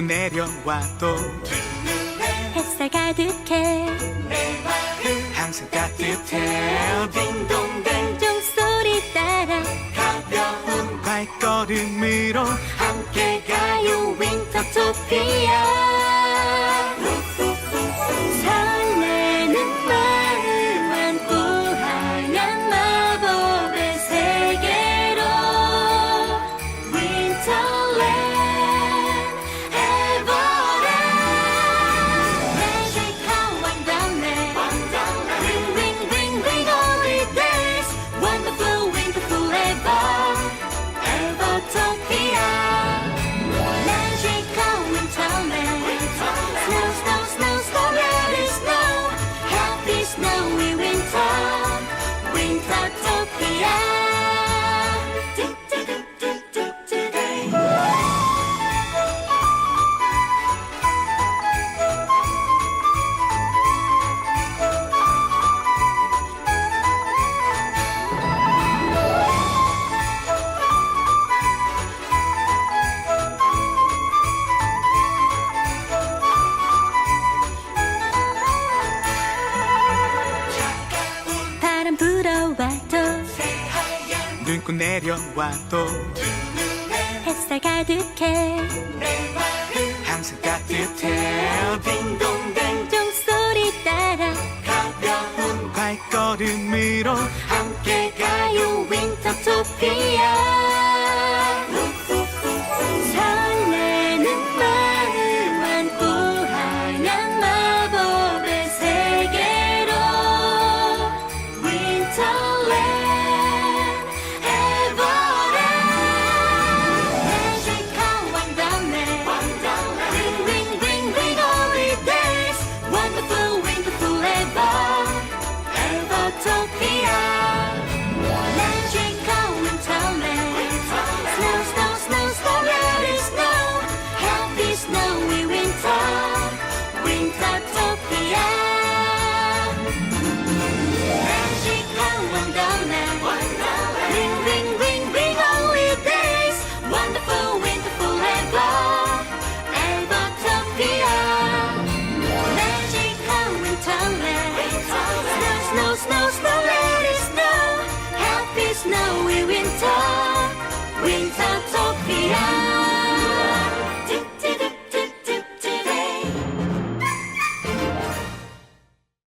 눈꽃 내려와도 햇살 가득해. 항상 따뜻해. 딩동댕 종소리 따라 가벼운 발걸음으로 함께 가요. 윈터토피아 와도 안고 내려와도 햇살 가득해. 항상 따뜻해. 딩동댕 종소리 따라 가벼운 발걸음으로 함께 가요. 윈터토피아. snow, let it snow. Happy snowy winter, winter Wintertopia.